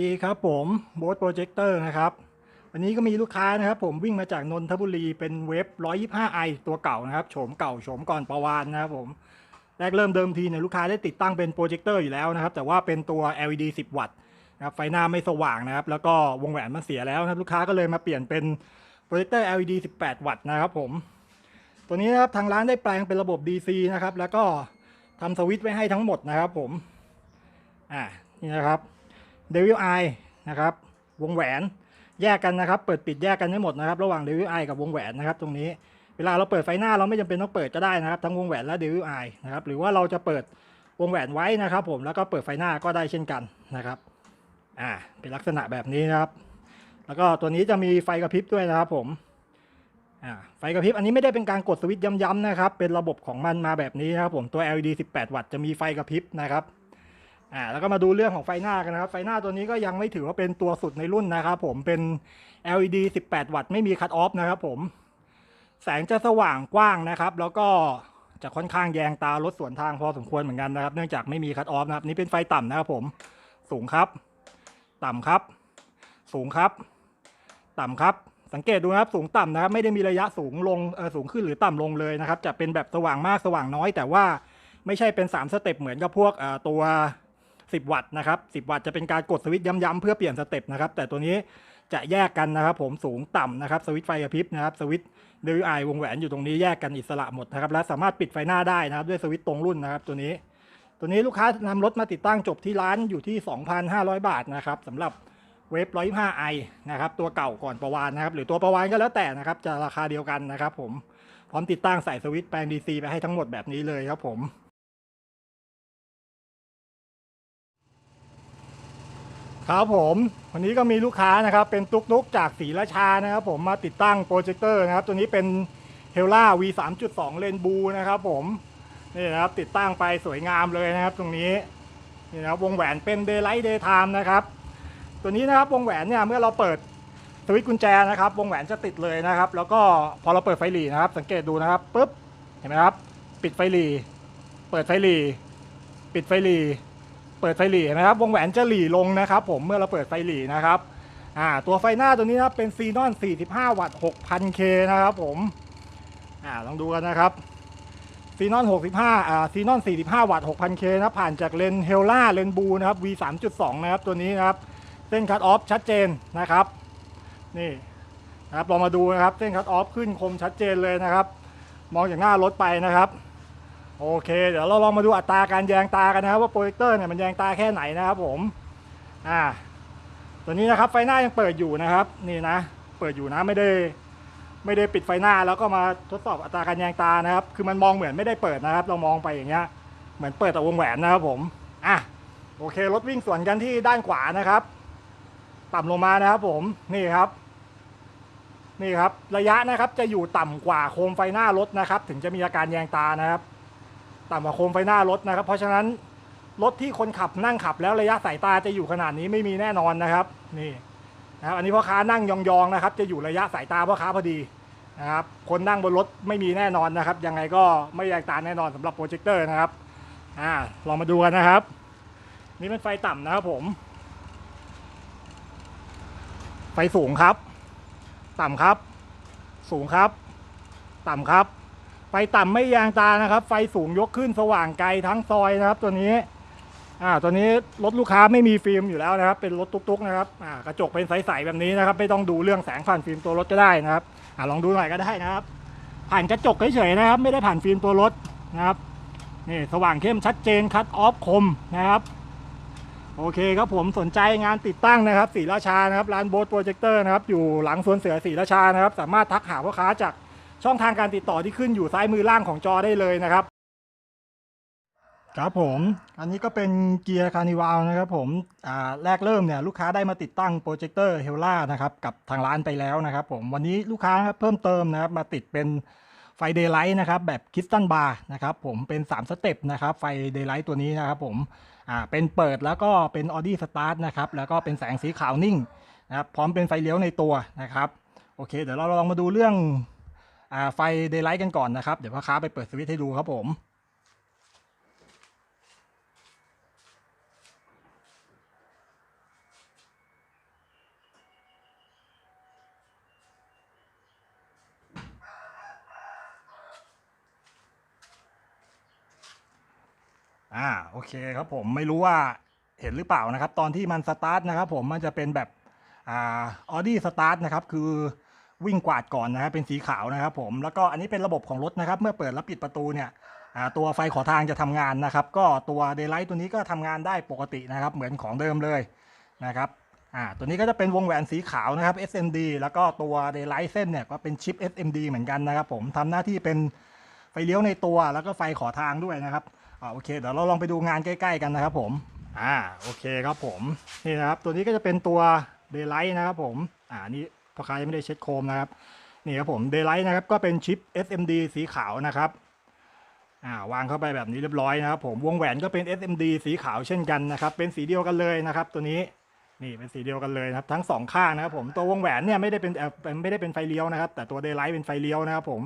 ดีครับผมโบสโปรเจคเตอร์นะครับ วันนี้ก็มีลูกค้านะครับ ผมวิ่งมาจากนนทบุรีเป็นเว็บ 125i ตัวเก่านะครับโฉมเก่าโฉมก่อนประวานนะครับผมแรกเริ่มเดิมทีเนี่ยลูกค้าได้ติดตั้งเป็นโปรเจคเตอร์อยู่แล้วนะครับ แต่ว่าเป็นตัว LED 10 วัตต์นะครับไฟหน้าไม่สว่างนะครับ แล้วก็วงแหวนมันเสียแล้วนะครับลูกค้าก็เลยมาเปลี่ยนเป็นโปรเจคเตอร์ LED 18 วัตต์นะครับผมตัวนี้นะครับทางร้านได้แปลงเป็นระบบ DC นะครับแล้วก็ทำสวิตช์ไว้ให้ทั้งหมดนะครับผมอ่านี่นะครับ Devil Eye นะครับวงแหวนแยกกันนะครับ เปิดปิดแยกกันได้หมดนะครับ ระหว่าง Devil Eye กับวงแหวนนะครับ ตรงนี้เวลาเราเปิดไฟหน้าเราไม่จำเป็นต้องเปิดก็ได้นะครับ ทั้งวงแหวนและ Devil Eye นะครับหรือว่าเราจะเปิดวงแหวนไว้นะครับ ผมแล้วก็เปิดไฟหน้าก็ได้เช่นกันนะครับอ่าเป็นลักษณะแบบนี้นะครับ แล้วก็ตัวนี้จะมีไฟกระพริบด้วยนะครับ ผมอ่าไฟกระพริบอันนี้ไม่ได้เป็นการกดสวิตช์ย้ำๆนะครับ เป็นระบบของมันมาแบบนี้นะครับ ผมตัว LED 18 วัตต์จะมีไฟกระพริบนะครับ อ่าแล้วก็มาดูเรื่องของไฟหน้ากันนะครับ ไฟหน้าตัวนี้ก็ยังไม่ถือว่าเป็นตัวสุดในรุ่นนะครับผมเป็น LED 18 วัตต์ไม่มีคัตออฟนะครับผม แสงจะสว่างกว้างนะครับ แล้วก็จะค่อนข้างแยงตารถสวนทางพอสมควรเหมือนกันนะครับ เนื่องจากไม่มีคัตออฟนะครับ นี่เป็นไฟต่ำนะครับผม สูงครับ ต่ำครับ สูงครับ ต่ำครับ สังเกตดูนะครับ สูงต่ำนะครับ ไม่ได้มีระยะสูงลงเออสูงขึ้นหรือต่ำลงเลยนะครับ จะเป็นแบบสว่างมากสว่างน้อย แต่ว่าไม่ใช่เป็น3สเต็ปเหมือนกับพวกตัว 10 วัตต์นะครับ 10 วัตต์จะเป็นการกดสวิตช์ย้ำๆเพื่อเปลี่ยนสเต็ปนะครับ แต่ตัวนี้จะแยกกันนะครับ ผมสูงต่ำนะครับสวิตช์ไฟกระพริบนะครับสวิตช์ DVI วงแหวนอยู่ตรงนี้แยกกันอิสระหมดนะครับและสามารถปิดไฟหน้าได้นะครับ ด้วยสวิตช์ตรงรุ่นนะครับ ตัวนี้ ตัวนี้ลูกค้านำรถมาติดตั้งจบที่ร้านอยู่ที่ 2,500 บาทนะครับสำหรับเวฟ 125i นะครับตัวเก่าก่อนประวานนะครับ หรือตัวประวานก็แล้วแต่นะครับ จะราคาเดียวกันนะครับ ผมพร้อมติดตั้งใส่สวิตช์แปลง DC ไปให้ทั้งหมดแบบนี้เลยครับผม ครับผมวันนี้ก็มีลูกค้านะครับเป็นตุ๊กตุ๊กจากศรีราชานะครับผมมาติดตั้งโปรเจคเตอร์นะครับตัวนี้เป็นเฮล่า V 3.2เลนบูนะครับผมนี่นะครับติดตั้งไปสวยงามเลยนะครับ ตรงนี้นี่นะครับวงแหวนเป็น Daylight Daytime นะครับ ตัวนี้นะครับวงแหวนเนี่ยเมื่อเราเปิดสวิตช์กุญแจนะครับ วงแหวนจะติดเลยนะครับ แล้วก็พอเราเปิดไฟหลีนะครับ สังเกตดูนะครับปุ๊บเห็นไหมครับ ปิดไฟหลีเปิดไฟหลีปิดไฟหลี เปิดไฟหลีนไหมครับ วงแหวนจะหลีลงนะครับ ผมเมื่อเราเปิดไฟหลีนะครับอ่าตัวไฟหน้าตัวนี้นะครับเป็นซีนอน 45 วัตต์ 6,000K นะครับผมอ่าลองดูกันนะครับซีนอน 65อ่าซีนอน 45 วัตต์ 6,000K นะผ่านจากเลนเฮลล่าเลนบูนะครับ V 3.2 นะครับตัวนี้นะครับ เส้นคัตออฟชัดเจนนะครับ นี่นะครับเรามาดูนะครับ เส้นคัตออฟขึ้นคมชัดเจนเลยนะครับ มองจากหน้ารถไปนะครับ โอเค เดี๋ยวเราลองมาดูอัตราการแยงตากันนะครับ ว่าโปรเจคเตอร์เนี่ยมันแยงตาแค่ไหนนะครับผมอ่าตัวนี้นะครับไฟหน้ายังเปิดอยู่นะครับนี่นะ เปิดอยู่นะไม่ได้ไม่ได้ปิดไฟหน้าแล้วก็มาทดสอบอัตราการแยงตานะครับ คือมันมองเหมือนไม่ได้เปิดนะครับ เรามองไปอย่างเงี้ยเหมือนเปิดแต่วงแหวนนะครับผมอะโอเครถวิ่งสวนกันที่ด้านขวานะครับ ต่ำลงมานะครับผมนี่ครับ นี่ครับ ระยะนะครับจะอยู่ต่ำกว่าโคมไฟหน้ารถนะครับ ถึงจะมีอาการแยงตานะครับ ต่ำกว่าโคมไฟหน้ารถนะครับ เพราะฉะนั้นรถที่คนขับนั่งขับแล้วระยะสายตาจะอยู่ขนาดนี้ไม่มีแน่นอนนะครับนี่นะครับอันนี้พ่อค้านั่งยองๆนะครับ จะอยู่ระยะสายตาพ่อค้าพอดีนะครับคนนั่งบนรถไม่มีแน่นอนนะครับ ยังไงก็ไม่แยงตาแน่นอนสำหรับโปรเจคเตอร์นะครับอ่าลองมาดูกันนะครับ นี่เป็นไฟต่ำนะครับผม ไฟสูงครับ ต่ำครับ สูงครับ ต่ำครับ ฟต่ำไม่ยางตานะครับ ไฟสูงยกขึ้นสว่างไกลทั้งซอยนะครับ ตัวนี้อ่าตัวนี้รถลูกค้าไม่มีฟิล์มอยู่แล้วนะครับ เป็นรถตุ๊กๆนะครับอ่ากระจกเป็นใสๆแบบนี้นะครับ ไม่ต้องดูเรื่องแสงผ่านฟิล์มตัวรถก็ได้นะครับอ่าลองดูหน่อยก็ได้นะครับ ผ่านกระจกเฉยๆนะครับ ไม่ได้ผ่านฟิล์มตัวรถนะครับนี่สว่างเข้มชัดเจนคัดออฟคมนะครับโอเคครับผมสนใจงานติดตั้งนะครับศรีราชานะครับร้านโบสโปรเจคเตอร์นะครับอยู่หลังสวนเสือศรีราชานะครับ สามารถทักหาพ่อค้าจาก ช่องทางการติดต่อที่ขึ้นอยู่ซ้ายมือล่างของจอได้เลยนะครับ ครับผมอันนี้ก็เป็นเกียร์คานิวาลนะครับผมอ่าแรกเริ่มเนี่ยลูกค้าได้มาติดตั้งโปรเจคเตอร์เฮล่านะครับกับทางร้านไปแล้วนะครับผมวันนี้ลูกค้าเพิ่มเติมนะครับมาติดเป็นไฟเดย์ไลท์นะครับแบบคิสตันบาร์นะครับผมเป็น 3 สเต็ปนะครับไฟเดย์ไลท์ตัวนี้นะครับผมอ่าเป็นเปิดแล้วก็เป็นออดี้สตาร์ทนะครับแล้วก็เป็นแสงสีขาวนิ่งนะครับพร้อมเป็นไฟเลี้ยวในตัวนะครับโอเค เดี๋ยวเราลองมาดูเรื่อง ไฟเดย์ไลท์กันก่อนนะครับ เดี๋ยวพ่อค้าไปเปิดสวิตช์ให้ดูครับผมอ่าโอเคครับผมไม่รู้ว่าเห็นหรือเปล่านะครับ ตอนที่มันสตาร์ทนะครับผมมันจะเป็นแบบอ่าออดี้สตาร์ทนะครับ คือ วิ่งกวาดก่อนนะครับเป็นสีขาวนะครับผมแล้วก็อันนี้เป็นระบบของรถนะครับ เมื่อเปิดและปิดประตูเนี่ยตัวไฟขอทางจะทำงานนะครับ ก็ตัวเดย์ไลท์ตัวนี้ก็ทำงานได้ปกตินะครับ เหมือนของเดิมเลยนะครับตัวนี้ก็จะเป็นวงแหวนสีขาวนะครับ SMD แล้วก็ตัวเดย์ไลท์เส้นเนี่ยก็เป็นชิป SMD เหมือนกันนะครับ ผมทำหน้าที่เป็นไฟเลี้ยวในตัวแล้วก็ไฟขอทางด้วยนะครับอโอเค เดี๋ยวเราลองไปดูงานใกล้ ๆ กันนะครับผมอ่าโอเคครับผมนี่นะครับตัวนี้ก็จะเป็นตัว Daylight นะครับผมอ่านี่ พ่อค้ายังไม่ได้เช็ดโคมนะครับนี่ครับผม Daylight นะครับก็เป็นชิป SMD สีขาวนะครับอ่าวางเข้าไปแบบนี้เรียบร้อยนะครับ ผมวงแหวนก็เป็น SMD สีขาวเช่นกันนะครับ เป็นสีเดียวกันเลยนะครับ ตัวนี้นี่เป็นสีเดียวกันเลยครับทั้งสองข้างนะครับผมตัววงแหวนเนี่ยไม่ได้เป็นเอ่อเป็นไม่ได้เป็นไฟเลี้ยวนะครับ แต่ตัว Daylight เป็นไฟเลี้ยวนะครับผม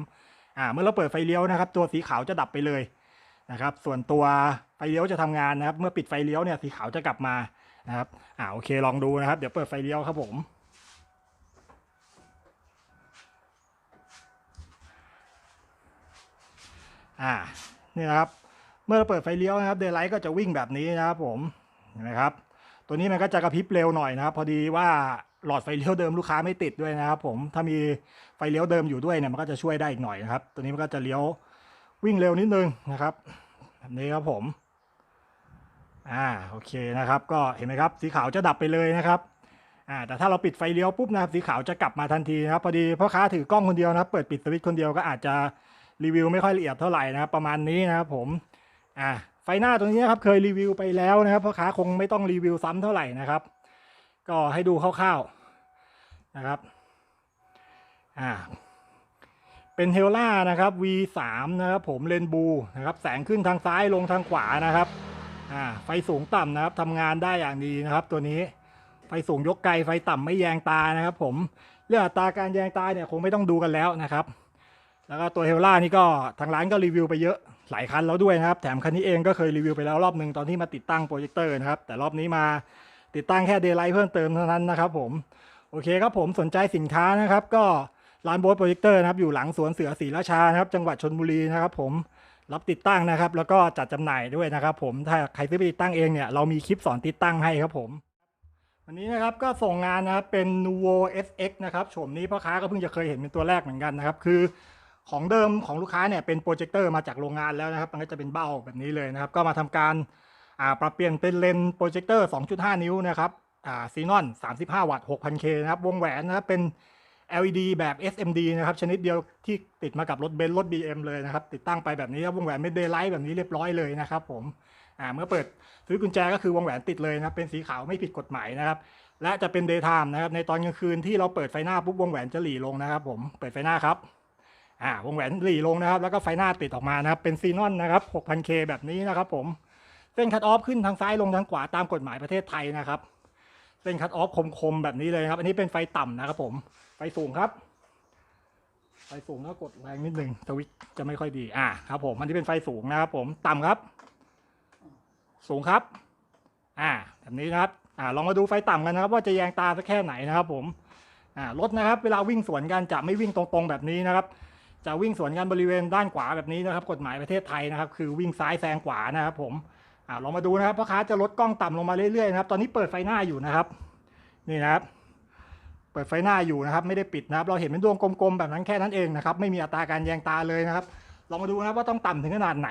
อ่าเมื่อเราเปิดไฟเลี้ยวนะครับ ตัวสีขาวจะดับไปเลยนะครับ ส่วนตัวไฟเลี้ยวจะทำงานนะครับ เมื่อปิดไฟเลี้ยวเนี่ยสีขาวจะกลับมานะครับอ่าโอเคลองดูนะครับ เดี๋ยวเปิดไฟเลี้ยวครับผม อ่านี่นะครับเมื่อเราเปิดไฟเลี้ยวนะครับเดย์ไลท์ก็จะวิ่งแบบนี้นะครับผมเห็นไหมครับตัวนี้มันก็จะกระพริบเร็วหน่อยนะครับ พอดีว่าหลอดไฟเลี้ยวเดิมลูกค้าไม่ติดด้วยนะครับผมถ้ามีไฟเลี้ยวเดิมอยู่ด้วยเนี่ยมันก็จะช่วยได้อีกหน่อยนะครับ ตัวนี้มันก็จะเลี้ยววิ่งเร็วนิดนึงนะครับแบบนี้ครับผมอ่าโอเคนะครับ ก็เห็นไหมครับ สีขาวจะดับไปเลยนะครับอ่าแต่ถ้าเราปิดไฟเลี้ยวปุ๊บนะครับสีขาวจะกลับมาทันทีนะครับ พอดีพ่อค้าถือกล้องคนเดียวนะครับ เปิดปิดสวิตช์คนเดียวก็อาจจะ รีวิวไม่ค่อยละเอียดเท่าไหร่นะครับประมาณนี้นะครับผมอ่าไฟหน้าตัวนี้นะครับเคยรีวิวไปแล้วนะครับพ่อค้าคงไม่ต้องรีวิวซ้ำเท่าไหร่นะครับ ก็ให้ดูคร่าวๆนะครับอ่าเป็นเฮลล่านะครับ V3 นะครับผมเลนบูนะครับแสงขึ้นทางซ้ายลงทางขวานะครับอ่าไฟสูงต่ำนะครับทำงานได้อย่างดีนะครับ ตัวนี้ไฟสูงยกไกลไฟต่ำไม่แยงตานะครับ ผมเรื่องอัตราการแยงตาเนี่ยคงไม่ต้องดูกันแล้วนะครับ แล้วก็ตัวเฮลล่านี่ก็ทางร้านก็รีวิวไปเยอะหลายคันแล้วด้วยนะครับ แถมคันนี้เองก็เคยรีวิวไปแล้วรอบหนึ่งตอนที่มาติดตั้งโปรเจคเตอร์นะครับ แต่รอบนี้มาติดตั้งแค่เดย์ไลท์เพิ่มเติมเท่านั้นนะครับผม โอเคครับผมสนใจสินค้านะครับ ก็ร้านโบสโปรเจคเตอร์นะครับอยู่หลังสวนเสือศรีราชานะครับ จังหวัดชนบุรีนะครับผมรับติดตั้งนะครับ แล้วก็จัดจำหน่ายด้วยนะครับ ผมถ้าใครซื้อไปติดตั้งเองเนี่ยเรามีคลิปสอนติดตั้งให้ครับผมวันนี้นะครับก็ส่งงานนะครับเป็น Nuvo SX นะครับโฉมนี้พ่อค้าก็เพิ่งจะเคยเห็นเป็นตัวแรกเหมือนกันนะครับคือ ของเดิมของลูกค้าเนี่ยเป็นโปรเจคเตอร์มาจากโรงงานแล้วนะครับ มันก็จะเป็นเบ้าแบบนี้เลยนะครับ ก็มาทำการอ่าปรับเปลี่ยนเป็นเลนส์โปรเจคเตอร์ 2.5 นิ้วนะครับอ่าซีนอน 35 วัตต์ 6,000K นะครับ วงแหวนนะครับเป็น LED แบบ SMD นะครับ ชนิดเดียวที่ติดมากับรถเบนซ์รถ BM เลยนะครับ ติดตั้งไปแบบนี้ครับวงแหวนเป็นเดย์ไลท์แบบนี้เรียบร้อยเลยนะครับผมอ่าเมื่อเปิดซื้อกุญแจก็คือวงแหวนติดเลยนะครับ เป็นสีขาวไม่ผิดกฎหมายนะครับและจะเป็น daytime นะครับในตอนกลางคืนที่เราเปิดไฟหน้าปุ๊บวงแหวนจะหลีลงนะครับผมเปิดไฟหน้าครับ อ่าวงแหวนหลีลงนะครับ แล้วก็ไฟหน้าติดออกมานะครับ เป็นซีนอนนะครับ 6,000K แบบนี้นะครับผมเส้นคัตออฟขึ้นทางซ้ายลงทางขวาตามกฎหมายประเทศไทยนะครับเส้นคัตออฟคมๆแบบนี้เลยครับ อันนี้เป็นไฟต่ำนะครับ ผมไฟสูงครับไฟสูงแล้วกดแรงนิดนึงสวิตช์จะไม่ค่อยดี อ่าครับ ผมอันนี้เป็นไฟสูงนะครับ ผมต่ำครับ สูงครับ อ่า แบบนี้นะครับ อ่า ลองมาดูไฟต่ำกันนะครับ ว่าจะแยงตาสักแค่ไหนนะครับ ผม อ่ารถนะครับ เวลาวิ่งสวนกันจะไม่วิ่งตรงๆแบบนี้นะครับ จะวิ่งสวนกันบริเวณด้านขวาแบบนี้นะครับ กฎหมายประเทศไทยนะครับ คือวิ่งซ้ายแซงขวานะครับ ผมอ่าลองมาดูนะครับพ่อค้าจะลดกล้องต่ำลงมาเรื่อยๆนะครับ ตอนนี้เปิดไฟหน้าอยู่นะครับ นี่นะครับ เปิดไฟหน้าอยู่นะครับ ไม่ได้ปิดนะครับ เราเห็นเป็นดวงกลมๆแบบนั้นแค่นั้นเองนะครับ ไม่มีอัตราการแยงตาเลยนะครับ ลองมาดูนะครับว่าต้องต่ำถึงขนาดไหน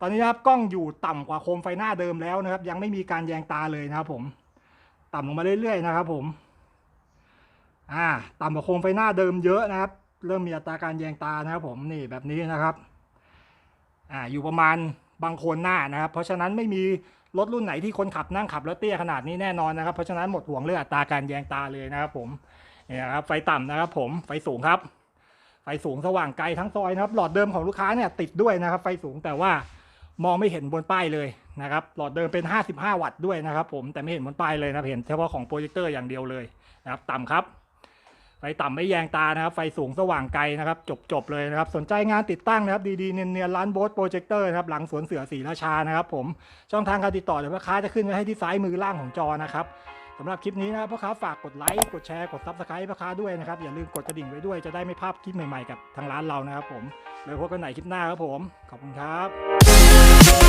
ตอนนี้นะครับกล้องอยู่ต่ำกว่าโคมไฟหน้าเดิมแล้วนะครับ ยังไม่มีการแยงตาเลยนะครับ ผม ต่ำลงมาเรื่อยๆนะครับ ผม อ่า ต่ำกว่าโคมไฟหน้าเดิมเยอะนะครับ เริ่มมีอัตราการแยงตานะครับผมนี่แบบนี้นะครับอ่าอยู่ประมาณบางโคนหน้านะครับ เพราะฉะนั้นไม่มีรถรุ่นไหนที่คนขับนั่งขับแล้วเตี้ยขนาดนี้แน่นอนนะครับ เพราะฉะนั้นหมดห่วงเรื่องอัตราการแยงตาเลยนะครับผมนี่นะครับไฟต่ำนะครับผมไฟสูงครับ ไฟสูงสว่างไกลทั้งซอยนะครับ หลอดเดิมของลูกค้าเนี่ยติดด้วยนะครับ ไฟสูงแต่ว่ามองไม่เห็นบนป้ายเลยนะครับ หลอดเดิมเป็น 55 วัตต์ด้วยนะครับ ผมแต่ไม่เห็นบนป้ายเลยนะเห็นเฉพาะของโปรเจคเตอร์อย่างเดียวเลยนะครับ ต่ำครับ ฟต่ำไม่แยงตานะครับ ไฟสูงสว่างไกลนะครับ จบจบเลยนะครับ สนใจงานติดตั้งนะครับ ดีๆ เนียนๆร้านโบสโปรเจคเตอร์นะครับ หลังสวนเสือศรีราชานะครับผม ช่องทางการติดต่อเดี๋ยวลูกค้าจะขึ้นไว้ให้ที่ซ้ายมือล่างของจอนะครับสำหรับคลิปนี้นะครับพ่อค้าฝากกดไลค์ กดแชร์ กดซับสไครต์พ่อค้าด้วยนะครับ อย่าลืมกดกระดิ่งไว้ด้วย จะได้ไม่พลาดคลิปใหม่ๆกับทางร้านเรานะครับผม แล้วพบกันใหม่คลิปหน้าครับผม ขอบคุณครับ